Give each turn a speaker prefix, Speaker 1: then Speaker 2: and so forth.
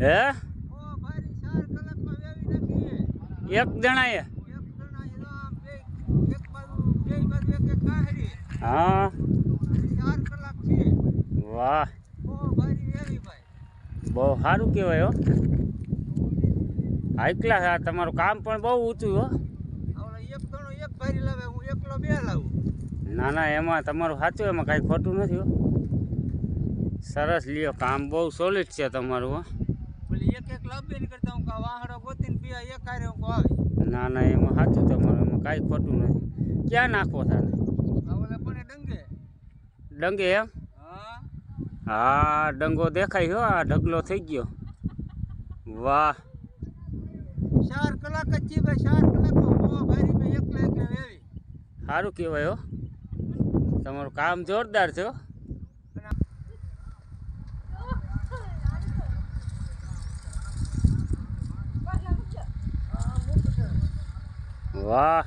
Speaker 1: હે? એક જણાએ. હા.
Speaker 2: ચાર કલાક છે.
Speaker 1: વાહ.
Speaker 2: ઓ ભારી વેવી ભાઈ.
Speaker 1: બહુ સારું કહેવાય હો. હાઈ ક્લાસ આ તમારું કામ પણ બહુ ઊંચું હો.
Speaker 2: એક જણો એક ભારી લાવે હું એકલો બે લાવું.
Speaker 1: ના ના એમાં તમારું સાચું એમાં કાંઈ ખોટું નથી હો. સરસ લ્યો કામ બહુ સોલિડ છે તમારું હો.
Speaker 2: બોલી એક એક લાવે કરતા હું વાહડો ગોતીને બે એક આરે હું આવી.
Speaker 1: ના ના એમાં સાચું તમારું એમાં કાંઈ ખોટું નથી. ક્યાં નાખવો થાય
Speaker 2: આવલે પણ ડંગે.
Speaker 1: ડંગે એમ?
Speaker 2: હા.
Speaker 1: ડંગો દેખાય હો આ ઢગલો થઈ ગયો. વાહ.
Speaker 2: ચાર કલાક જ છે ભાઈ ચાર કલાક ભારી મેં એકલે એકલે વેવી.
Speaker 1: સારું કહેવાય હો. તમારું કામ જોરદાર છે હો વાહ.